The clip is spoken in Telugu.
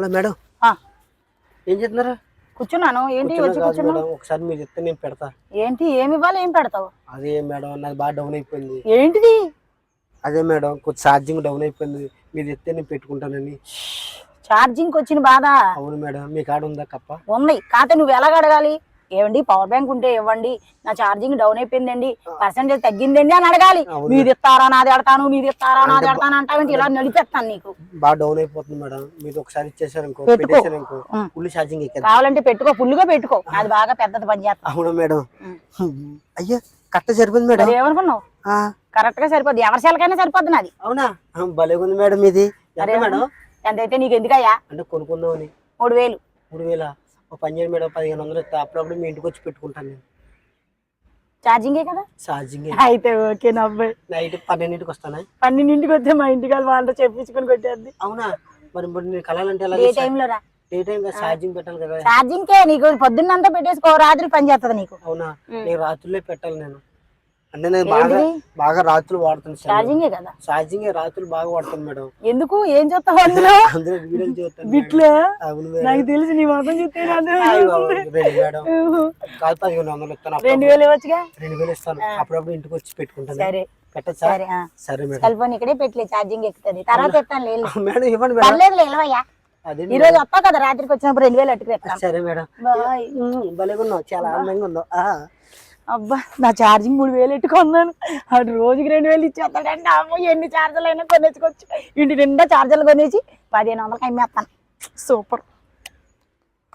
Hello madam. ఏం చేస్తున్నారా? కూర్చున్నాను. ఏంటి వచ్చి ఒకసారి మీరు చెప్తే నేను పెడతా. ఏంటి? ఏమి ఇవ్వాలి? ఏం పెడతావు? అదే మేడం నాది బాగా డౌన్ అయిపోయింది. ఏంటిది? అదే మేడం కొంచెం ఛార్జింగ్ డౌన్ అయిపోయింది. మీరు చెప్తే నేను పెట్టుకుంటానని. ఛార్జింగ్ వచ్చిన బాధ. అవును మేడం మీ కాడ ఉందా కప్ప? ఉంది కాకపోతే నువ్వు ఎలాగ అడగాలి? ఏమండి పవర్ బ్యాంక్ ఉంటే ఇవ్వండి. నా ఛార్జింగ్ డౌన్ అయిపోయిందండి. పర్సెంటేజ్ తగ్గిందండి అని అడగాలి. మీది ఇస్తారా? నాది అడతాను మీది ఇస్తారా? నాది అడతాను అంటావేంటి ఇలా నడిపేస్తాను నీకు. బాగా డౌన్ అయిపోతుంది మేడం. మీరు ఒకసారి ఇచ్చేసారు ఇంకో పెట్టుకో. పెట్టేసారు ఇంకో ఉం. ఫుల్ ఛార్జింగ్ కావాలంటే పెట్టుకో. అది బాగా పెద్దది పని చేస్తా. అవును మేడం. అయ్యా కరెక్ట్ సరిపోయింది మేడం. మరి ఏమనుకున్నావు? కరెక్ట్గా సరిపోద్ది. ఎవరి సెలకైనా సరిపోద్ది నాది. అవునా? ఆ, భలేగా ఉంది మేడం ఇది. మరి మేడం? ఎంతైతే నీకు ఎందుకయ్యా? అంటే కొనుక్కుందామని. మూడు వేలు. మూడు వేల? ఒక పని చేయండి మేడం పదిహేను వందలు ఇస్తా. అప్పుడప్పుడు మీ ఇంటికి వచ్చి పెట్టుకుంటాను నేను. ఛార్జింగే కదా? ఛార్జింగ్ అయితే ఓకే నవ్వే. నైట్ పన్నెండింటికి వస్తానా? పన్నెండింటికి వస్తే మా ఇంటికి వాళ్ళ వాళ్ళతో చెప్పించుకొని కొట్టేద్ది. అవునా? మరి మరి నేను కలాలంటే ఎలా ఏ టైంలో రా? ఏ టైం ఛార్జింగ్ పెట్టాలి కదా. ఛార్జింగ్ కే నీకు పొద్దున్నంతా పెట్టేసుకో రాత్రి పని చేస్తుంది నీకు. అవునా. నేను రాత్రులే పెట్టాలి నేను. అంటే నేను బాగా? బాగా రాత్రులు వాడుతాను ఛార్జింగే కదా? ఛార్జింగ్ రాత్రులు బాగా వాడతాను మేడం. ఎందుకు? ఏం చెప్తావు అందులో? వీడియోలు చూస్తాను. బిట్లే? నాకు తెలిసి నీ మొత్తం చెప్తే అయ్యో, రెండు వేలు ఇవ్వచ్చుగా? రెండు వేలు ఇస్తాను. అప్పుడప్పుడు ఇంటికి వచ్చి పెట్టుకుంటాను. సరే. సరే ఆ. సరే మేడం. సెల్ ఫోన్ ఇక్కడే పెట్టలే ఛార్జింగ్ ఎక్కుతుంది. తర్వాత లేదు మేడం ఇవ్వండి పర్లేదు ఈ రోజు కదా రాత్రికి వచ్చినప్పుడు రెండు వేలు అట్టుకు సరే మేడం. భలేగా ఉన్నావు చాలా అందంగా ఉన్నావు. అబ్బా నా ఛార్జింగ్ మూడు వేలు పెట్టుకున్నాను. అటు రోజుకి రెండు వేలు ఇచ్చేస్తాడండి. అమ్మో ఎన్ని ఛార్జర్లు అయినా కొనేసుకోవచ్చు. ఇంటి నిండా ఛార్జర్లు కొనేసి పదిహేను వందలకి అమ్మేస్తాను. సూపర్.